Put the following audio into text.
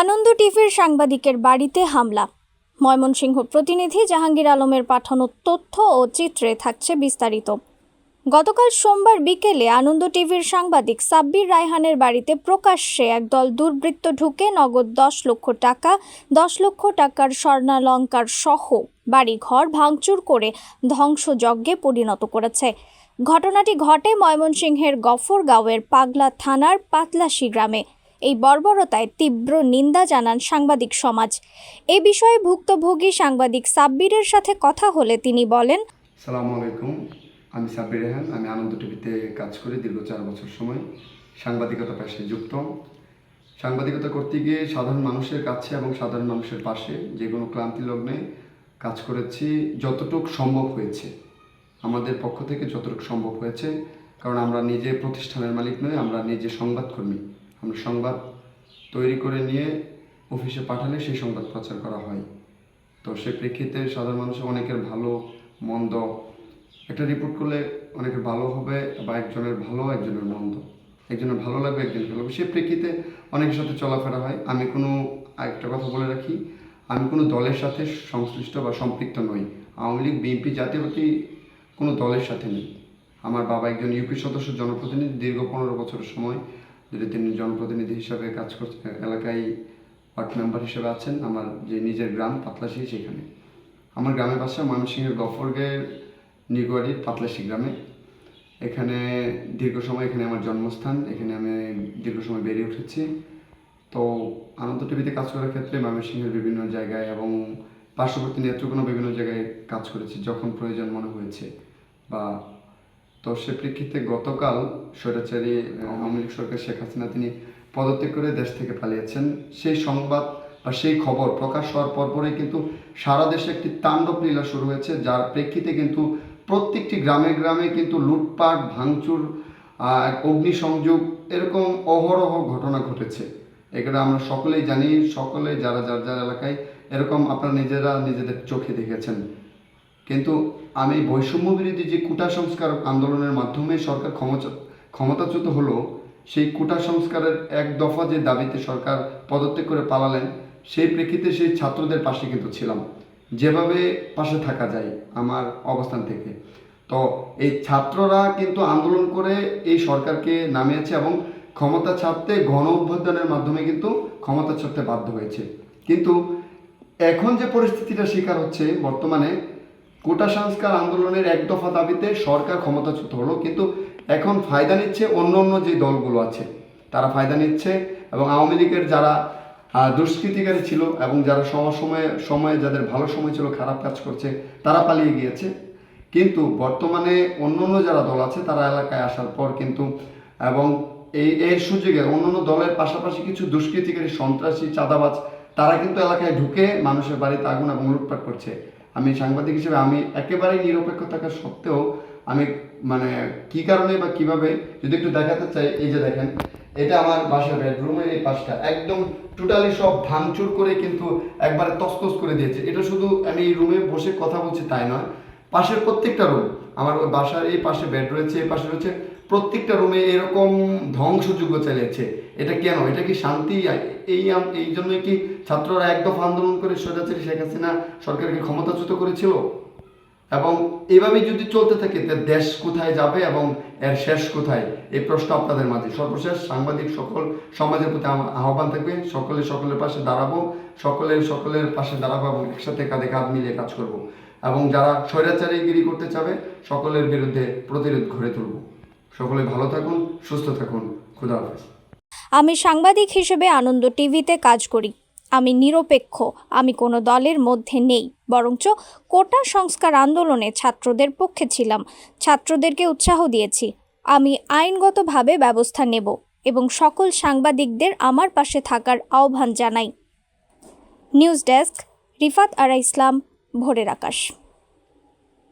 আনন্দ টিভির সাংবাদিকের বাড়িতে হামলা। ময়মনসিংহ প্রতিনিধি জাহাঙ্গীর আলমের পাঠানো তথ্য ও চিত্রে থাকছে বিস্তারিত। গতকাল সোমবার বিকেলে আনন্দ টিভির সাংবাদিক সাব্বির রায়হানের বাড়িতে প্রকাশ্যে একদল দুর্বৃত্ত ঢুকে নগদ দশ লক্ষ টাকা, দশ লক্ষ টাকার স্বর্ণালঙ্কার সহ বাড়িঘর ভাঙচুর করে ধ্বংসযজ্ঞে পরিণত করেছে। ঘটনাটি ঘটে ময়মনসিংহের গফরগাঁওয়ের পাগলা থানার পাতলাশি গ্রামে। এই বর্বরতায় তীব্র নিন্দা জানান সাংবাদিক সমাজ। এ বিষয়ে ভুক্তভোগী সাংবাদিক সাব্বিরের সাথে কথা হলে তিনি বলেন, সালামু আলাইকুম, আমি সাব্বির রেহান, আমি আনন্দ টিভিতে কাজ করি দীর্ঘ চার বছর সময়। সাংবাদিকতা পেশায় যুক্ত। সাংবাদিকতা করতে গিয়ে সাধারণ মানুষের কাছে এবং সাধারণ মানুষের পাশে যে কোনো ক্লান্তি লগ্নে কাজ করেছি যতটুক সম্ভব হয়েছে। আমাদের পক্ষ থেকে যতটুকু সম্ভব হয়েছে, কারণ আমরা নিজে প্রতিষ্ঠানের মালিক নই, আমরা নিজে সংবাদকর্মী। আমরা সংবাদ তৈরি করে নিয়ে অফিসে পাঠালে সেই সংবাদ প্রচার করা হয়। তো সে প্রেক্ষিতে সাধারণ মানুষের অনেকের ভালো, মন্দ, একটা রিপোর্ট করলে অনেকের ভালো হবে বা একজনের ভালো, একজনের মন্দ। একজনের ভালো লাগবে, একজনের ভালো লাগবে। সে প্রেক্ষিতে অনেকের সাথে চলাফেরা হয়। আমি কোনো একটা কথা বলে রাখি, আমি কোনো দলের সাথে সংশ্লিষ্ট বা সম্পৃক্ত নই। আওয়ামী লীগ, বিএনপি জাতীয়পাতি কোনো দলের সাথে নেই। আমার বাবা একজন ইউপি সদস্য, জনপ্রতিনিধি দীর্ঘ পনেরো বছরের সময় ধরে তিনি জনপ্রতিনিধি হিসাবে কাজ করছে এলাকায় ওয়ার্ড মেম্বার হিসেবে আছেন, আমার যে নিজের গ্রাম পাতলাশি সেখানে। আমার গ্রামের বাসা ময়মনসিংহের গফরগের নিগোয়ারির পাতলাশি গ্রামে। এখানে দীর্ঘ সময় এখানে আমার জন্মস্থান, এখানে আমি দীর্ঘ সময় বেড়ে উঠেছি। তো আনন্দ টিভিতে কাজ করার ক্ষেত্রে ময়মনসিংহের বিভিন্ন জায়গায় এবং পার্শ্ববর্তী নেত্রকোনা বিভিন্ন জায়গায় কাজ করেছি, যখন প্রয়োজন মনে হয়েছে বা তো সে প্রেক্ষিতে গতকাল স্বৈরাচারী আওয়ামী লীগ সরকার শেখ হাসিনা তিনি পদত্যাগ করে দেশ থেকে পালিয়েছেন। সেই সংবাদ বা সেই খবর প্রকাশ হওয়ার পরপরই কিন্তু সারা দেশে একটি তাণ্ডব লীলা শুরু হয়েছে যার প্রেক্ষিতে কিন্তু প্রত্যেকটি গ্রামে গ্রামে কিন্তু লুটপাট ভাঙচুর অগ্নিসংযোগ এরকম অহরহ ঘটনা ঘটেছে। এখানে আমরা সকলেই জানি সকলে যারা যার যার এলাকায় এরকম আপনারা নিজেরা নিজেদের চোখে দেখেছেন। কিন্তু আমি বৈষম্য বিরোধী যে কুটা সংস্কার আন্দোলনের মাধ্যমে সরকার ক্ষমতা, ক্ষমতাচ্যুত হলো, সেই কুটা সংস্কারের এক দফা যে দাবিতে সরকার পদত্যাগ করে পালালেন, সেই প্রেক্ষিতে সেই ছাত্রদের পাশে কিন্তু ছিলাম। যেভাবে পাশে থাকা যায় আমার অবস্থান থেকে। তো এই ছাত্ররা কিন্তু আন্দোলন করে এই সরকারকে নামিয়েছে এবং ক্ষমতা ছাড়তে, গণ অভ্যুত্থানের মাধ্যমে কিন্তু ক্ষমতা ছাড়তে বাধ্য হয়েছে। কিন্তু এখন যে পরিস্থিতিটা শিকার হচ্ছে বর্তমানে কোটা সংস্কার আন্দোলনের এক দফা দাবিতে সরকার ক্ষমতাচ্যুত হলো, কিন্তু এখন ফায়দা নিচ্ছে অন্য অন্য যে দলগুলো আছে। তারা ফায়দা নিচ্ছে এবং আওয়ামী লীগের যারা দুষ্কৃতিকারী ছিল এবং যারা সময়, সময়ে যাদের ভালো সময় ছিল, খারাপ কাজ করছে, তারা পালিয়ে গিয়েছে। কিন্তু বর্তমানে অন্য অন্য যারা দল আছে, তারা এলাকায় আসার পর কিন্তু, এবং এই, এর সুযোগে অন্য অন্য দলের পাশাপাশি কিছু দুষ্কৃতিকারী, সন্ত্রাসী, চাঁদাবাজ তারা কিন্তু এলাকায় ঢুকে মানুষের বাড়িতে আগুন এবং লুটপাট করছে। আমি সাংবাদিক হিসেবে আমি একেবারেই নিরপেক্ষ থাকা সত্ত্বেও আমি মানে কি কারণে বা কীভাবে, যদি একটু দেখাতে চাই, এই যে দেখেন, এটা আমার বাসার বেডরুমের এই পাশটা। একদম টোটালি সব ভাঙচুর করে কিন্তু একবারে তসতস করে দিয়েছে। এটা শুধু আমি এই রুমে বসে কথা বলছি তাই নয়, পাশের প্রত্যেকটা রুম আমার বাসার এই পাশে বেড রয়েছে এই পাশে রয়েছে প্রত্যেকটা রুমে এরকম ধ্বংসযজ্ঞ চালিয়েছে। এটা কেন? এটা কি শান্তি? এই এই জন্যই কি ছাত্ররা এক দফা আন্দোলন করে স্বৈরাচারী শেখ হাসিনা সরকারকে ক্ষমতাচ্যুত করেছিল? এবং এভাবে যদি চলতে থাকে, তা দেশ কোথায় যাবে এবং এর শেষ কোথায়? এই প্রশ্ন আপনাদের মাঝে। সর্বশেষ সাংবাদিক সকল সমাজের প্রতি আহ্বান থাকবে, সকলে সকলের পাশে দাঁড়াবো সকলের সকলের পাশে দাঁড়াবো এবং একসাথে কাঁধে কাঁধ মিলিয়ে কাজ করব। এবং যারা স্বৈরাচারীগিরি করতে চাবে, সকলের বিরুদ্ধে প্রতিরোধ গড়ে তুলব। সকলে ভালো থাকুন, সুস্থ থাকুন। খুদা হাফেজ। আমি সাংবাদিক হিসেবে আনন্দ টিভিতে কাজ করি। আমি নিরপেক্ষ, আমি কোনো দলের মধ্যে নেই। বরঞ্চ কোটা সংস্কার আন্দোলনে ছাত্রদের পক্ষে ছিলাম, ছাত্রদেরকে উৎসাহ দিয়েছি। আমি আইনগতভাবে ব্যবস্থা নেব এবং সকল সাংবাদিকদের আমার পাশে থাকার আহ্বান জানাই। News desk, Rifat Ara Islam, Bhorer Akash.